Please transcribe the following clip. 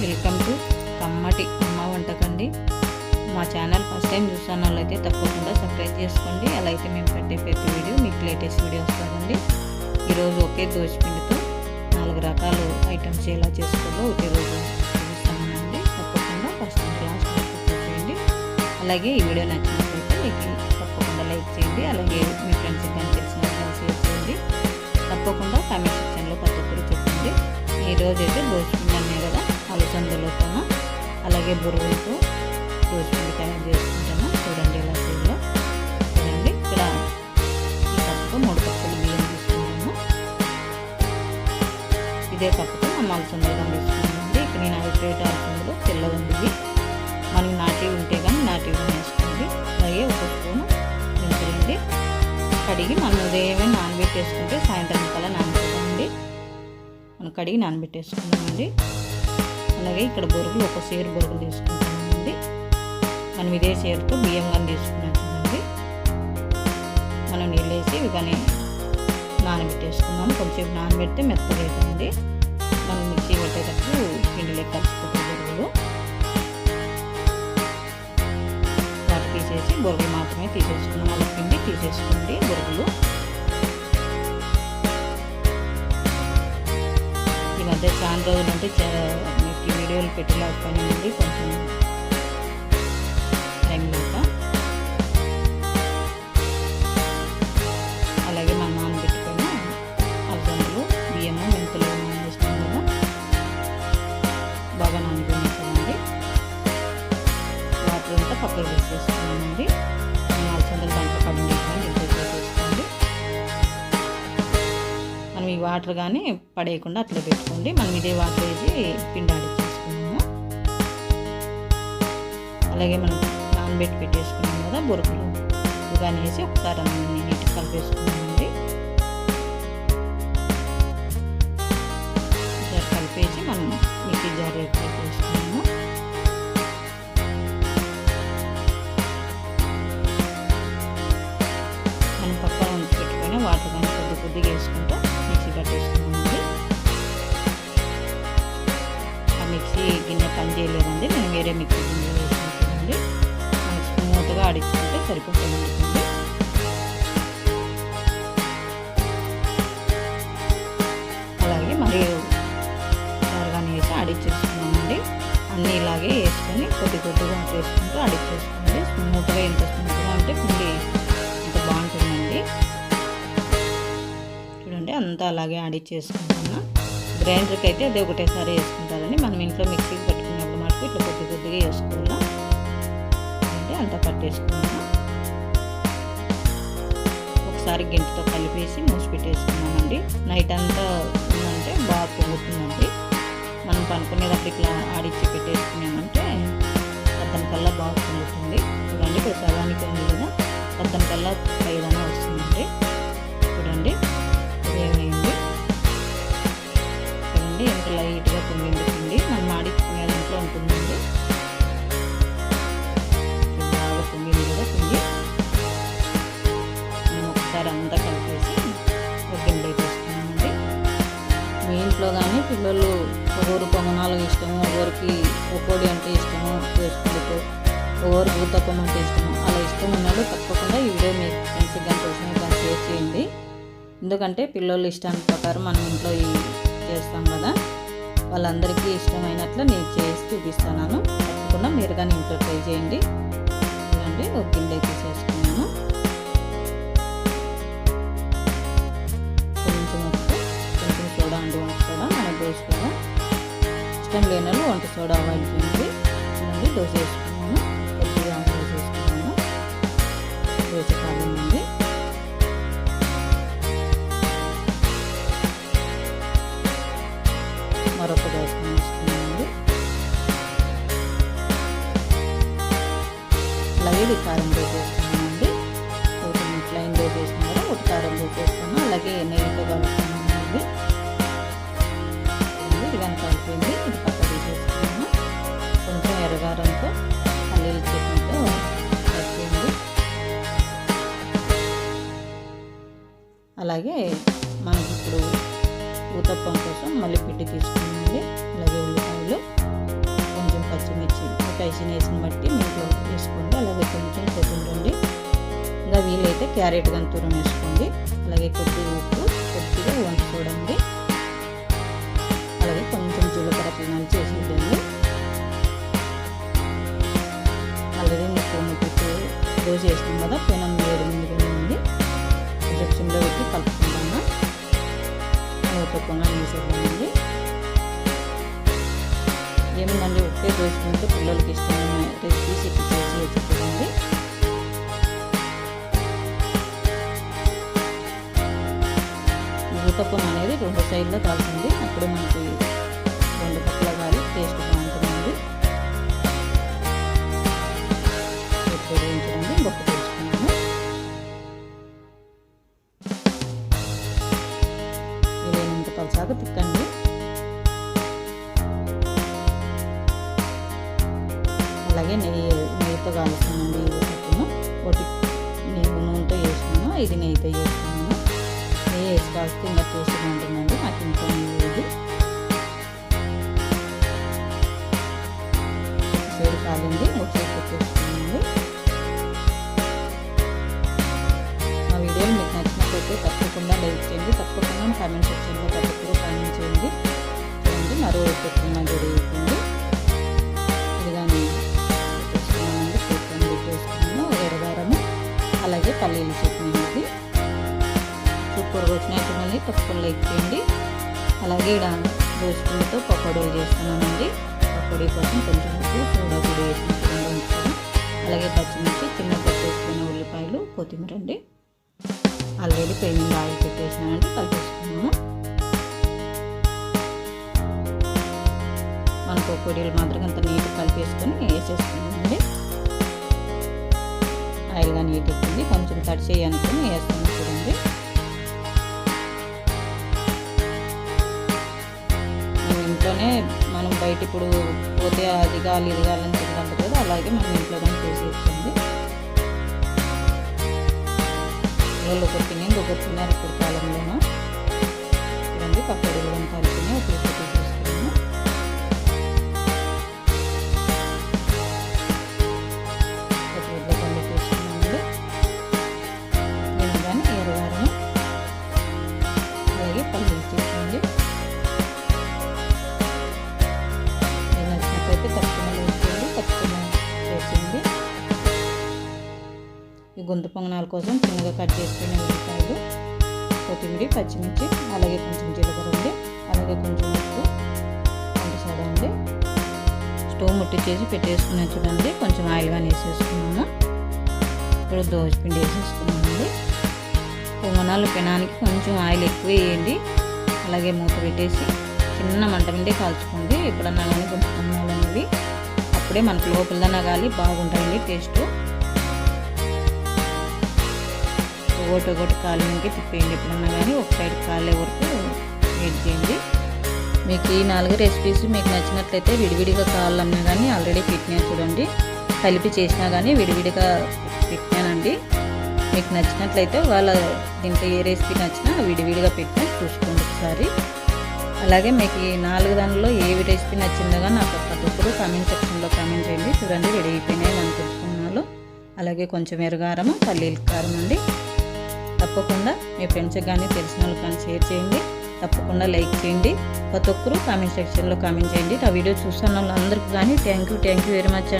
Welcome to కమ్మటి అమ్మ వంటకండి మా ఛానల్ ఫస్ట్ టైం చూస్తున్న వాళ్ళైతే తప్పకుండా సబ్స్క్రైబ్ చేసుకోండి. అలా అయితే మేము పెట్టే ప్రతి వీడియో మీకు లేటెస్ట్ వీడియో వస్తుందండి. ఈరోజు ఒకే దోశపిండితో నాలుగు రకాల ఐటమ్స్ ఎలా చేసుకోవాలో ఒకే రోజు చూస్తామండి తప్పకుండా ఫస్ట్ టైం లాస్ట్ చేయండి. అలాగే ఈ వీడియో నచ్చినట్లయితే మీకు తప్పకుండా లైక్ చేయండి. అలాగే మీ ఫ్రెండ్స్ కానీ తెలిసిన వాళ్ళకి షేర్ చేయండి. తప్పకుండా కామెంట్ సెక్షన్లో ప్రతి చెప్పండి. ఈరోజు అయితే దోశపిండి అలసందలతోనూ అలాగే బురువులతో దోశపిండి తయారు చేసుకుంటాము చూడండి ఇలా చేయాలో. చూడండి ఇక్కడ ఈ కప్పుతో మూడు కప్పులు బియ్యం తీసుకుంటాము ఇదే కప్పుతో మనం అలసందలు తీసుకుంటామండి ఇక్కడ నేను ఐదు ప్లేట్ అలసందలు తెల్లదండి ఇది. మనకి నాటివి ఉంటే కానీ నాటివి వేసుకోండి అలాగే ఒక స్పూను మెంతులండి. కడిగి మనం ఉదయమే నానబెట్టేసుకుంటే సాయంత్రం కల్లా నానబెట్టండి మనం కడిగి నానబెట్టేసుకున్నామండి. అలాగే ఇక్కడ బొరుగులు ఒక సేరు బొరుగులు తీసుకుంటామండి మనం ఇదే సేరుతో బియ్యం కానీ తీసుకున్నాం చూడండి. మనం నీళ్ళు వేసి ఇవి కానీ నానబెట్టేసుకున్నాం కొంచెం నానబెడితే మెత్తగా అవుతుంది మనం మిక్సీ పెట్టేటప్పుడు పిండిలోకి కలిసిపోతాయి బొరుగులు వాటి తీసేసి బొరుగులు మాత్రమే తీసేసుకున్నాం. అలా పిండి తీసేసుకోండి బొరుగులు. ఈ మధ్య చాలా రోజులు అంటే ఈ వీడియోలు పెట్టలేకపోయినాయండి కొంచెం టైం లేక అలాగే మన నానబెట్టుకొని అలసందలు బియ్యము వాటర్ కానీ పడేయకుండా అట్లా పెట్టుకోండి. మనం ఇదే వాటర్ వేసి పిండాడి ఆడిచ్చేసుకున్నాము అలాగే మనం నానబెట్టి పెట్టేసుకున్నాం కదా బొరుకులు కానీ వేసి ఒకసారి అన్ని నీట్గా కలిపేసుకున్నామండి. ఒకసారి కలిపేసి మనం మిక్సీ జార్ వేసుకున్నాము నేను వేరే వేసుకుంటుందండి స్మూత్గా ఆడించుకుంటే సరిపోతుంది. అలాగే మరి త్వరగానే వేసి ఆడిచ్చేసుకున్నామండి అన్నీ ఇలాగే వేసుకొని కొద్ది కొద్దిగా వేసుకుంటూ ఆడిచ్చేసుకోండి స్మూత్గా ఎంత స్మూత్గా అంటే పిండి అంత బాగుంటుందండి. చూడండి అంతా అలాగే ఆడిచ్చేసుకుంటున్నా గ్రైండర్కి అయితే అదే ఒకటేసారి వేసుకుంటారని మనం ఇంట్లో మిక్సీ ఇట్లా కొద్ది కొద్దిగా అంటే అంత పట్టేసుకున్నాము ఒకసారి గింటతో కలిపేసి మూసి పెట్టేసుకున్నామండి నైట్ అంతా ఉందంటే బాగా పొంగుతుందండి. మనం పనుకునేటప్పుడు ఇట్లా ఆడిచ్చి పెట్టేసుకున్నామంటే అతనికల్లా కల్లా బాగా పొంగుతుంది. చూడండి ఇప్పుడు సగానికి ఉంది కదా అతనికల్లా కల్లా పైదన ఇంట్లో కానీ పిల్లలు ఒకరు పొంగనాలు ఇష్టము ఒకరికి ఒక్కోడి అంటే ఇష్టము వేసుకుంటూ ఒకరికి ఊతప్పం అంటే ఇష్టము. అలా ఇష్టం ఉన్నాడు తప్పకుండా ఈ వీడియో మీ ఫ్రెండ్స్కి కానీ తెలిసిన కానీ షేర్ చేయండి. ఎందుకంటే పిల్లల ఇష్టానికి ప్రకారం మనం ఇంట్లో చేస్తాం కదా. వాళ్ళందరికీ ఇష్టమైనట్లు నేను చేసి చూపిస్తాను తప్పకుండా మీరు కానీ ఇంట్లో ట్రై చేయండి. చూడండి ఒక గిన్నె తీసేసుకున్నాను ఇష్టం లేని వాళ్ళు వంట సోడా ఆయిల్ చేయండి చూడండి దోశ వేసుకున్నాను. కొద్దిగా దోశ వేసుకున్నాను. దోశ కాలిందండి మరొక దోశ వేసుకున్నామండి అలాగే కారం దోశ వేసుకున్నామండి ఒకటి ప్లైన్ దోశ వేసిన ఒకటి కారం దోశ వేసుకున్నాను. అలాగే నెయ్యితో కలుపుకున్నాను కొంచెం ఎర్రగారంతో పల్లీల చట్నీతో కలిపింది అలాగే మనకి ఇప్పుడు ఊతప్పం కోసం మళ్ళీ పిండి తీసుకున్నామండి. అలాగే ఉల్లిపాయలు కొంచెం పచ్చిమిర్చి ఒక ఐసిన వేసిన బట్టి మీకు వేసుకోండి. అలాగే కొంచెం కొత్తిమీరండి ఇంకా వీలైతే క్యారెట్ కానీ దూరం వేసుకోండి. అలాగే కొద్దిగా ఉప్పు కొద్దిగా వండుకోవడండి అలాగే కొంచెం జీలకర్ర పిల్లలు చేసి చేసేదండి ఆల్రెడీ మీకు మీకు దోశ వేసినాం కదా పెనం వేడి ముందుగానే ఉంది కొంచెం సిమ్లో పెట్టి కలుపుకుంటాము మూతకుండా వేసేద్దామండి ఏమిందండి? ఉప్పే దోసుకుంటే పిల్లలకి ఇష్టమైన రెసిపీస్ ఇప్పుడు చేసి చెప్పండి. ఊతప్పం అనేది రెండు సైడ్లో కాల్చింది అప్పుడు మనకి రెండు పక్కల కాదు టేస్ట్ బాగా పలసాగా తిక్కండి అలాగే నెయ్యి నెయ్యితో కాలుస్తానండి ఈ ఊతప్పము ఒకటి నెయ్యి నూనెతో వేసుకున్నాను ఇది నెయ్యితో వేసుకున్నాను. నెయ్యి వేసి కాల్స్తే ఇంకా టేస్ట్గా ఉంటుందండి నాకు ఇంకా నెయ్యి ఇది పల్లీల చట్నీ ఇది సూపర్గా వచ్చినట్టుందండి తప్పకుండా లైక్ చేయండి. అలాగే ఇక్కడ దోసుకుంటూ పకోడీలు చేస్తున్నానండి. పకోడీ కోసం కొంచెం సోడా పొడి వేసుకుంటున్నాను ఉంచుతాను. అలాగే పచ్చిమిర్చి చిన్న వేసుకున్న ఉల్లిపాయలు కొత్తిమీర అండి. ఆల్రెడీ పెయిన్ ఆయిల్ పెట్టేసినానంటే కలిపేసుకున్నాము మన పకోడీలు మాత్రం అంత నీట్ కలిపేసుకొని వేసేసుకున్నామండి స్టైల్గా నీట్ ఎక్కింది కొంచెం కట్ చేయనుకొని వేస్తున్నాను చూడండి. మనం ఇంట్లోనే మనం బయట ఇప్పుడు పోతే అది కావాలి ఇది కావాలని తింటాం కదా అలాగే మనం ఇంట్లోనే చేసి ఇస్తుంది వాళ్ళు ఒకటి తిని ఇంకొకటి ఇప్పుడు కాలంలోనూ చూడండి పక్కడీలు కానీ కలిపిని ఒక గొంతు పొంగనాల కోసం చిన్నగా కట్ చేసుకుని ఉల్లిపాయలు కొత్తిమీర పచ్చిమిర్చి అలాగే కొంచెం జీలకర్ర ఉంది అలాగే కొంచెం ఉప్పు కొంచెం సోడా అండి. స్టవ్ ముట్టించేసి పెట్టేసుకున్నాను చూడండి కొంచెం ఆయిల్ కానీ వేసేసుకున్నాము ఇప్పుడు దోశపిండి వేసేసుకున్నామండి పొంగనాలు పెనానికి కొంచెం ఆయిల్ ఎక్కువ వేయండి. అలాగే మూత పెట్టేసి చిన్న మంట మీదే కాల్చుకోండి. ఎప్పుడన్నా కానీ కొంచెం పొంగనాలు అనేవి అప్పుడే మనకు లోపల గాలి బాగుంటాయండి టేస్ట్. ఒకటి ఒకటి కాలికి తిప్పేయండి ఎప్పుడన్నా కానీ ఒక సైడ్ కాలే వరకు వెయిట్ చేయండి? మీకు ఈ నాలుగు రెసిపీస్ మీకు నచ్చినట్లయితే విడివిడిగా కావాలన్నా కానీ ఆల్రెడీ పెట్టినా చూడండి. కలిపి చేసినా కానీ విడివిడిగా పెట్టినానండి మీకు నచ్చినట్లయితే వాళ్ళ దీంట్లో ఏ రెసిపీ నచ్చినా విడివిడిగా పెట్టినా చూసుకోండి ఒకసారి. అలాగే మీకు ఈ నాలుగు దానిలో ఏ రెసిపీ నచ్చిందో కానీ నాకు ప్రతి ఒక్కరు కామెంట్ సెక్షన్లో కామెంట్ చేయండి. చూడండి రెడీ అయిపోయినాయి అనుకుంటున్నాను. అలాగే కొంచెం ఎరగారము పల్లీల కారం అండి. తప్పకుండా మీ ఫ్రెండ్స్కి కానీ తెలిసిన వాళ్ళకి కానీ షేర్ చేయండి. తప్పకుండా లైక్ చేయండి. ప్రతి ఒక్కరు కామెంట్ సెక్షన్లో కామెంట్ చేయండి. ఆ వీడియో చూస్తున్న వాళ్ళందరికీ కానీ thank you thank you very much